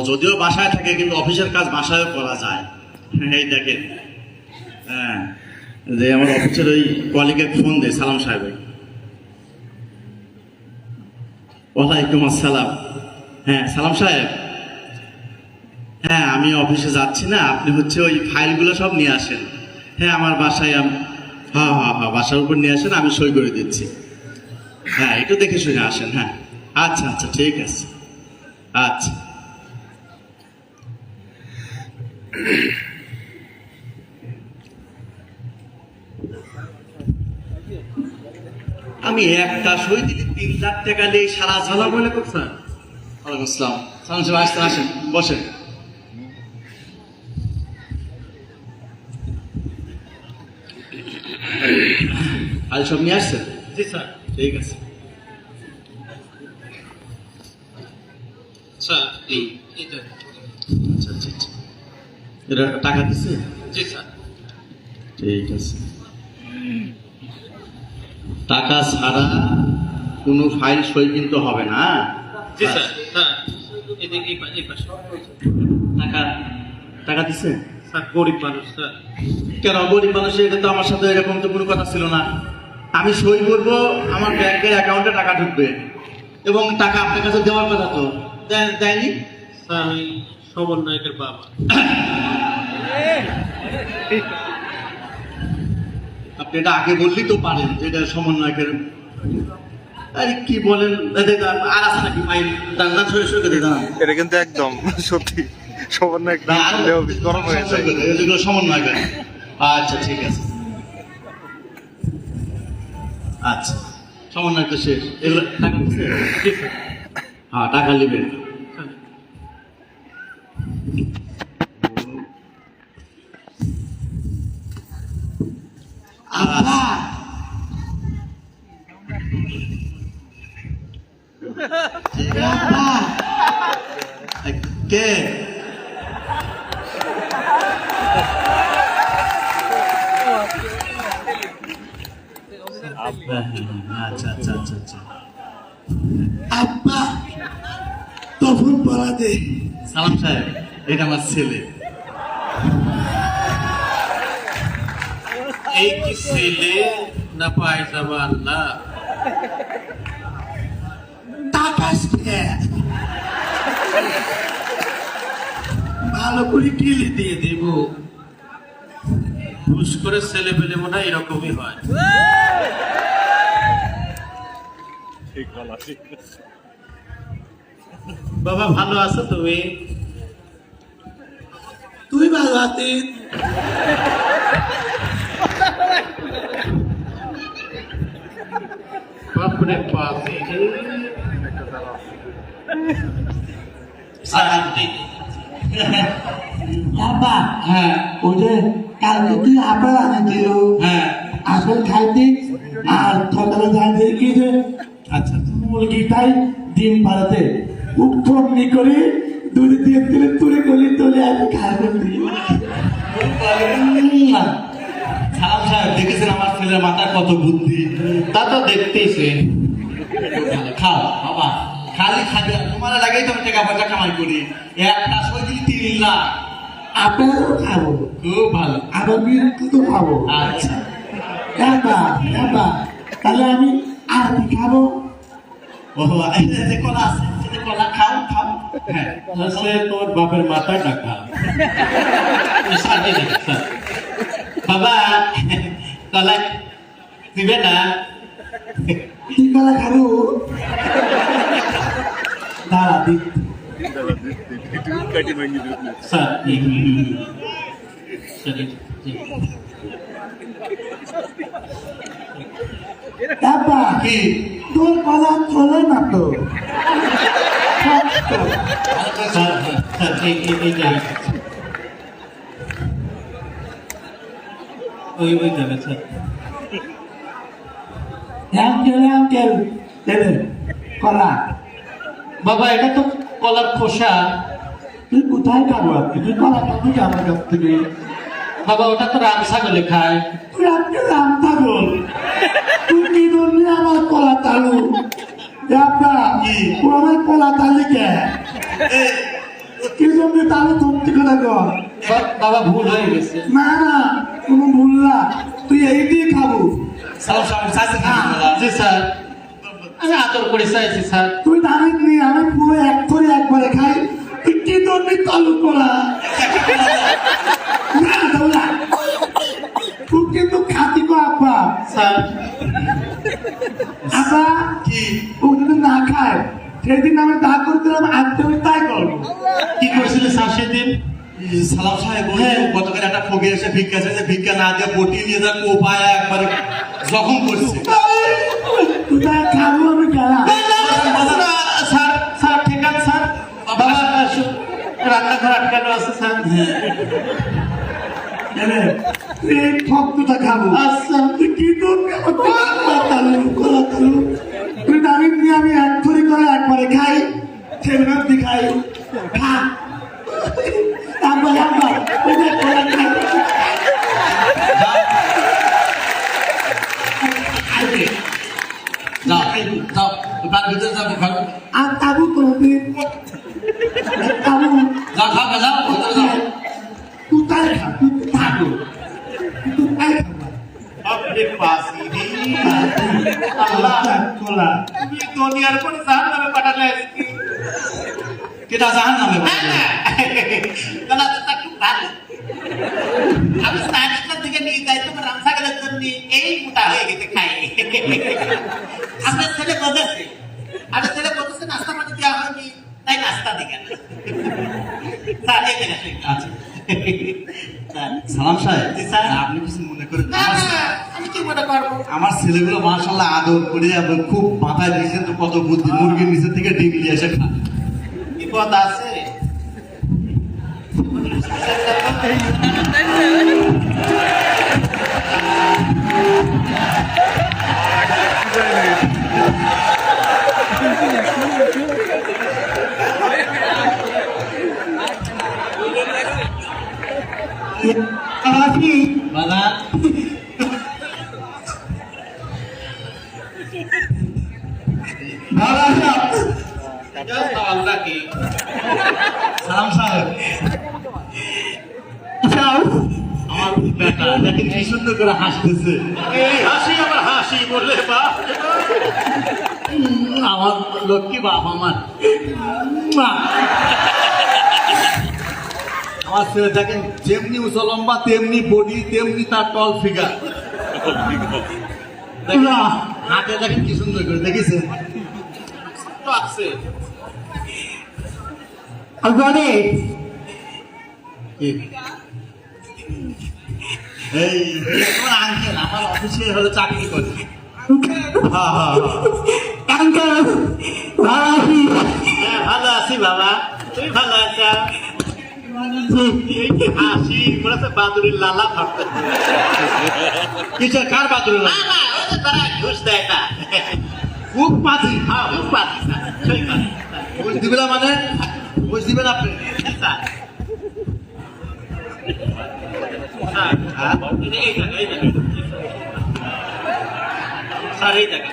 যদিও বাসায় থাকে, কিন্তু অফিসের কাজ বাসায়ও করা যায়। এই দেখেন। হ্যাঁ যে আমার অফিসের ওই কলিগে ফোন দেয়, সালাম সাহেব ওয়ালাইকুম আসসালাম। হ্যাঁ সালাম সাহেব। হ্যাঁ আমি অফিসে যাচ্ছি না, আপনি হচ্ছে ওই ফাইলগুলো সব নিয়ে আসেন। হ্যাঁ আমার বাসায় আম- হ্যাঁ হ্যাঁ হ্যাঁ বাসার উপর নিয়ে আসেন, আমি সই করে দিচ্ছি। হ্যাঁ একটু দেখে শুনে আসেন হ্যাঁ। আচ্ছা আচ্ছা ঠিক আছে। আচ্ছা। আমি একটা সই দিলে তিন লাখ টাকা নিয়ে সারা ঝালা বলে স্যার ওয়ালাইকুম আসসালাম। সালাম আসেন বসেন। আজ সব নিয়ে আসছেন? জি স্যার। ঠিক আছে। স্যার এই এটা টাকা দিছে? জি স্যার। ঠিক আছে। টাকা ছাড়া কোনো ফাইল সই কিন্তু হবে না জি স্যার। পাশে। টাকা টাকা দিছে? স্যার গরিব মানুষ স্যার। কেন? গরিব এটা তো আমার সাথে এরকম তো কোনো কথা ছিল না। আমি সই করব আমার ব্যাংকের অ্যাকাউন্টে টাকা ঢুকবে। এবং টাকা আপনার কাছে দেওয়ার কথা তো। দেয়- দেয়নি? স্যার সমন্বয়কের বাবা। আপনি এটা আগে বললেই তো পারেন এটা সমন্বয়কের। আরে কি বলেন? আর আছে নাকি? দান দান দাঁড়ান। এটা কিন্তু একদম সত্যি। সমন্বয় একদম গরম হয়ে যায়। এগুলো আচ্ছা ঠিক আছে। আচ্ছা সমন্বয় তো শেষ। এগুলো হ্যাঁ টাকা নেবেন। আচ্ছা আচ্ছা আচ্ছা আচ্ছা। আব্বা তখন বলা দে। সালাম সাহেব এটা আমার ছেলে। এই কি ছেলে না পায়জামা আল্লাহ? টাকাস ভালো করে ঢিলে দিয়ে দেব। ঘুষ করে ছেলে পেলে মনে হয় এরকমই হয়। বাবা ভালো আছো তুমি? তুই ভালো আছিস বাপরে বাপ আব্বা হ্যাঁ ওই যে কালকে তুই আপেল হ্যাঁ। আপেল খাইতে আর সকালে কি যে আচ্ছা আচ্ছা মুরগিটাই ডিম পাড়াতে উৎপন্ন করে দুধ দিয়ে তুলে তুলে গলি তুলে আমি খাব সালাম সাহেব দেখেছেন আমার ছেলের মাথায় কত বুদ্ধি? তা তো দেখতেইছে খাও বাবা। খালি খাবে তোমার লাগেই তো টাকা পয়সা কামাই করি। একটা সই দিলি তিন লাখ। আপেলও খাব। খুব ভালো। আবার বিস্কুটও খাব। আচ্ছা। এবা এবা তাহলে আমি আর কি খাব? ও এই যে- যে কলা আছে এই যে কলা খাও খাও হ্যাঁ সে তোর বাপের মাথায় টাকা স্যার এই দেখেন, স্যার বাবা কলা দিবে না কি কলা খাব দাঁড়া দি কাটি তোর কলা চলে না তো। ওই ওই যাবে স্যার আঙ্কেল আঙ্কেল কলা। বাবা এটা তো কলার খোসা। তুই কোথায় খাব আজকে? তুই কলা খাবি কি আমার কাছ থেকে? বাবা ওটা তো রাম ছাগলে খায়। তুই আজকে রাম ধরলি আমার কলা তালু। আমার কলা তালি কে? কি জন্য তাহলে সত্যি কথা কর বাবা ভুল হয়ে গেছে। না না কোনো ভুল না। তুই এই দিয়ে খাব? জি স্যার। আমি আদর করে চাইছি স্যার। তুই দাঁড়িয়ে নিয়ে আমি পুরো এক করে একবারে খাই। তুই কি ধরবি চালু করা না তুই কিন্তু খাতি কো আব্বা স্যার। আব্বা কি? ও না খায়। সেদিন আমি তা করছিলাম আজকে আমি তাই করব। কি করছিলে স্যার সেদিন? সালাম সাহেব গতকাল একটা ফোকে এসে ভিক্ষা না দিয়ে বটি নিয়ে যা কোপায় একবারে জখম করছে। খাব আমি স্যার স্যার ঠিক আছে স্যার। বাবা রান্নাঘর আটকানো আছে স্যার? তুই এই ঠকটা খাব আচ্ছা। তুই কি তালু কলা তালু তুই নিয়ে আমি এক থরি করে একবারে খাই তুই খাই। খা আব্বা আব্বা ওই যে কলা খাই যাও যাও বাড়ির ভিতরে যাব ঘর আর তাবু কোনদিন তাবু যাও খাও গা, যাও ভিতরে যাও তুই তাই খা তুই থাকো তুই তাই খা আপনি পাশি আল্লাহ কলা তুমি দুনিয়ার কোন জাহান নামে পাঠালে আজকে কেটা জাহান নামে তাহলে তো খুব ভালো আমি স্নাক্সটার দিকে নিয়ে যাই তোমার রামসাগরের জন্য এই মোটা হয়ে গেছে খাই আপনার ছেলে বোঝাচ্ছে আপনার ছেলে বোঝাচ্ছে নাস্তা পানি দেওয়া হয়নি তাই নাস্তা দিকে আচ্ছা সালাম সাহেব আপনি কিছু মনে করেন না। না আমার- না আমি কি মনে করব আমার ছেলেগুলো মার্শাল্লাহ আদর করে খুব মাথায় দিয়েছে তো কত বুদ্ধি মুরগির নিচে থেকে ডিম দিয়ে এসে খায় বিপদ আছে সালাম সাহেব আমার বেটা দেখেন কি সুন্দর করে হাসতেছে হাসি আমার হাসি বললে বা আমার লক্ষ্মী বাপ আমার। আমার ছেলে দেখেন যেমনি উঁচু লম্বা তেমনি বডি তেমনি তার টল ফিগার হাতে দেখেন কি সুন্দর করে দেখেছেন? তো আছে। আগারে এই আমার আঙ্কেল আমার অফিসে হলো চাকরি করে। হ্যাঁ হ্যাঁ হ্যাঁ। আঙ্কেল ভালো আছি। হ্যাঁ ভালো আছি বাবা। তুই ভালো আছা? এই যে হাসি বাদুরির লালা ভাবতে কার বাদুর না না তারা ঘুষ দেয় না। খুব পাতি হ্যাঁ খুব আছে বুঝ দিবে না মানে বুঝ দিবেন আপনি স্যার হ্যাঁ? এই জায়গা এই জায়গা স্যার এই জায়গা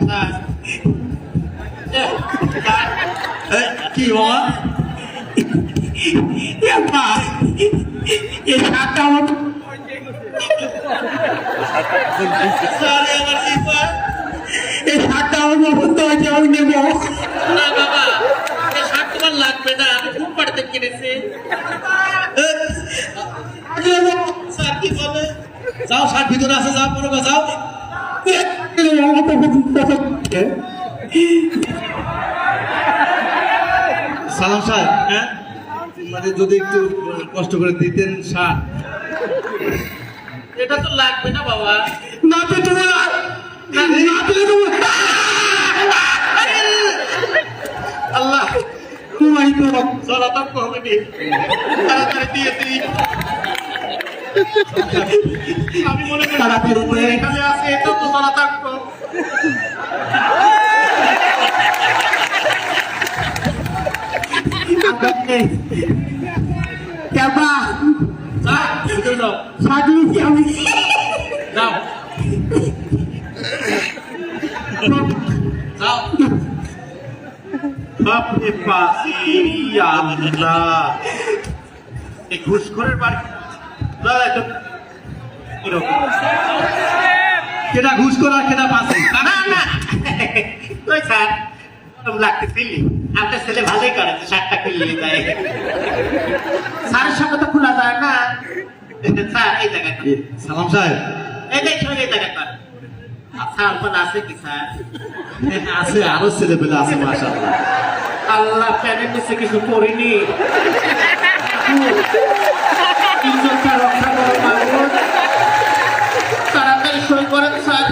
স্যার এ, স্যার এই, কি বাবা একা এই শাকটা আমার স্যার এ আমার পছন্দ হয়েছে আমি নেব? না বাবা শার্ট তোমার লাগবে না আমি খুব বাড়িতে কিনেছি স্যার কি বলে? যাও সার ভিতরে আছে যাও পড়বে যাও। সালাম সাহেব হ্যাঁ? মানে যদি একটু কষ্ট করে দিতেন সার এটা তো লাগবে না বাবা। না তো তোমার না তো তোমার আল্লাহ তোমার তো চলা তো কমেনি তাড়াতাড়ি দিয়ে দিই আমি মনে করি তাড়াতাড়ি দে। এখানে আছে এটা তো চলা থাকতো কেবা যাও ভিতরে যাও সাগলি কি আমি যাও যাও বাপরে বাপ এই আল্লাহ। এই ঘুষখোরের বাড়ি। না, এটা? কেটা ঘুষ করা কেটা পাচ্ছে না না কই স্যার গরম লাগতেছিলি আপনার ছেলে ভালোই করেছে শার্টটা খুললে যায় স্যারের সঙ্গে তো খোলা যায় না। স্যার এই জায়গায়। কর। সালাম সাহেব। এই দেখ এই জায়গায়। কর আচ্ছা আছে কি, স্যার? আছে, আরও ছেলে পেলে আছে, মাশাআল্লাহ। আল্লাহ প্যানের নিচে কিছু করিনি ইজ্জতটা রক্ষা করেন, স্যার।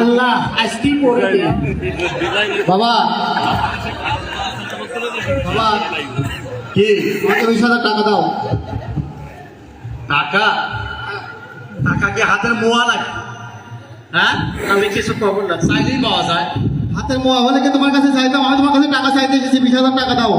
আল্লাহ বাবা। বাবা, কি? আমাকে বিশ টাকা দাও। টাকা? টাকা কি হাতের মোয়া নাকি হ্যাঁ? আমি কিছু পাবো না চাইলেই পাওয়া যায়। হাতের মোয়া হলে কি তোমার কাছে চাইতাম আমি তোমার কাছে টাকা চাইতে এসেছি বিশ হাজার টাকা দাও।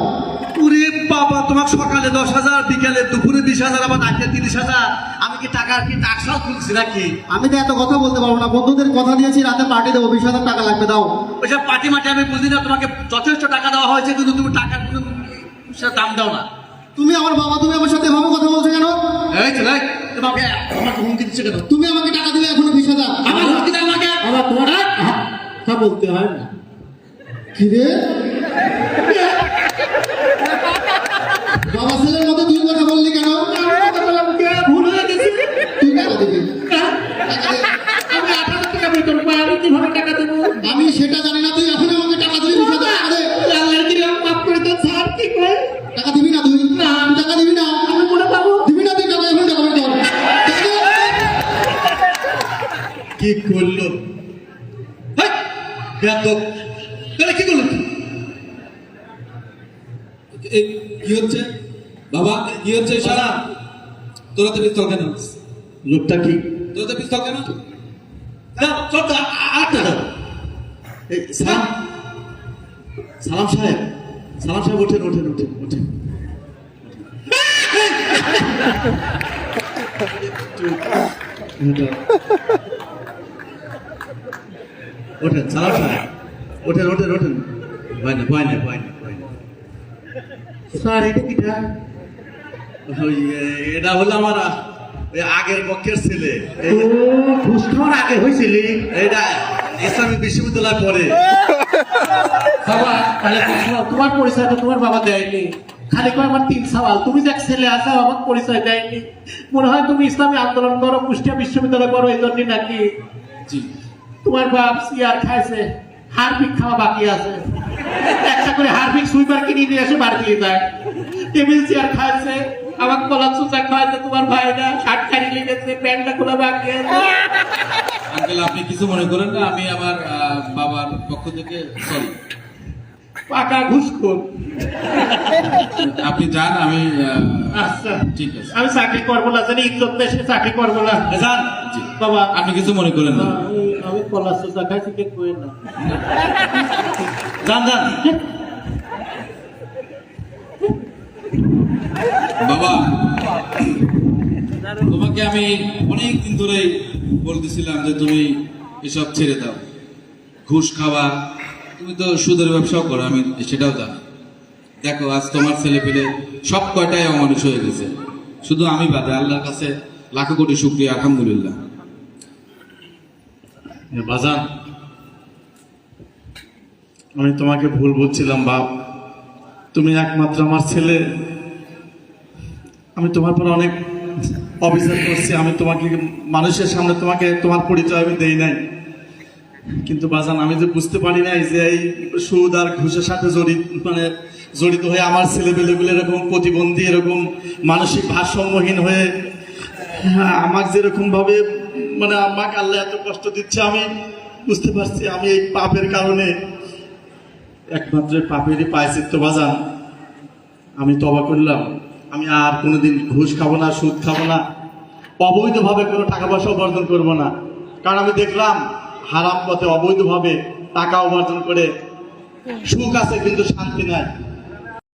ওরে বাবা তোমার সকালে দশ হাজার বিকালে দুপুরে বিশ হাজার আবার রাতে তিরিশ হাজার। আমি কি টাকা কি টাকসাও খুলছি নাকি? আমি তো এত কথা বলতে পারব না। বন্ধুদের কথা দিয়েছি রাতে পার্টি দেবো বিশ হাজার টাকা লাগবে দাও। ওইসব পার্টি মাটি আমি বুঝি না তোমাকে যথেষ্ট টাকা দেওয়া হয়েছে কিন্তু তুমি টাকার কোনো দাম দাও না। তুমি আমার বাবা তুমি আমার সাথে এভাবে কথা বলছো কেন? এই ছেলে তোমাকে আমাকে হুমকি দিচ্ছে কেন? তুমি আমাকে টাকা দিলে এখনও বিশ হাজার। আমার হুমকি দাও আমাকে। আমার তোমার তা বলতে হয় না। কি রে? এই কি হচ্ছে? বাবা কি হচ্ছে? সারা তোরা তো পিস্তল কেন? লোকটা কি? তোরা তো পিস্তল কেন? দাও, চল আটটা। সালাম সালাম সাহেব। সালাম সাহেব ওঠেন ওঠেন ওঠেন ওঠেন ওঠেন সালাম সাহেব। ওঠেন ওঠেন ওঠেন না ভয় না ভয় না ভয় না স্যার এটা কিটা এটা? হলো আমার ওই আগের পক্ষের ছেলে। এই ঘুষ খাওয়ার আগে হয়েছিলি। এটা ইসলামিক বিশ্ববিদ্যালয় পড়ে বাবা তাহলে তোমার পরিচয়টা তোমার বাবা দেয়নি। খালি কয় আমার তিন সওয়াল। তুমি যে ছেলে আছো আমার পরিচয় দেয়নি। মনে হয় তুমি ইসলামী আন্দোলন করো কুষ্টিয়া বিশ্ববিদ্যালয় করো এই জন্যই নাকি? তোমার বাপ সিয়ার খাইছে হারপিক খাওয়া বাকি আছে। একটা করে হারপিক সুইপার কিনে নিয়ে এসে বার দিয়ে দেয়। টেবিল চেয়ার খাইছে আমার কলা চুচা খাওয়াইছে তোমার ভাইরা শার্ট খাড়ি লেগেছে প্যান্টটা খোলা আছে। আঙ্কেল, আপনি কিছু মনে করেন না? আমি আমার বাবার পক্ষ থেকে সরি পাকা ঘুষখোর। আপনি যান আমি আচ্ছা। ঠিক আছে। আমি চাকরি করব না জানি ইজ্জত দেশে চাকরি করব না। যান। বাবা। আপনি কিছু মনে করেন না। আমি- কলা চুচা খাইছি কে কই না। যান যান। বাবা তোমাকে আমি অনেক দিন ধরেই বলতেছিলাম যে তুমি এসব ছেড়ে দাও। ঘুষ খাওয়া তুমি তো সুদের ব্যবসাও করো, আমি সেটাও জানি। দেখো, আজ তোমার ছেলে পেলে সব কয়টাই অমানুষ হয়ে গেছে। শুধু আমি বাদে, আল্লাহর কাছে লাখো কোটি শুক্রিয়া, আলহামদুলিল্লাহ। বাজান, আমি তোমাকে ভুল বলছিলাম বাপ। তুমি একমাত্র আমার ছেলে। আমি তোমার পরে অনেক অবিচার করছি, আমি তোমাকে, মানুষের সামনে তোমাকে তোমার পরিচয় আমি দেই নাই। কিন্তু বাজান, আমি যে বুঝতে পারি নাই যে এই সুদ আর ঘুষের সাথে জড়িত মানে জড়িত হয়ে আমার ছেলেপেলেগুলো এরকম প্রতিবন্ধী, এরকম মানসিক ভারসাম্যহীন হয়ে হ্যাঁ আমাকে যেরকম ভাবে মানে আমাকে আল্লাহ এত কষ্ট দিচ্ছে, আমি বুঝতে পারছি আমি এই পাপের কারণে একমাত্র পাপেরই পায়চিত্ত বাজান। আমি তবা করলাম। আমি আর কোনোদিন ঘুষ খাব না, সুদ খাব না। অবৈধভাবে কোনো টাকা পয়সা উপার্জন করব না। কারণ আমি দেখলাম হারাম পথে অবৈধভাবে টাকা উপার্জন করে সুখ আছে কিন্তু শান্তি নাই।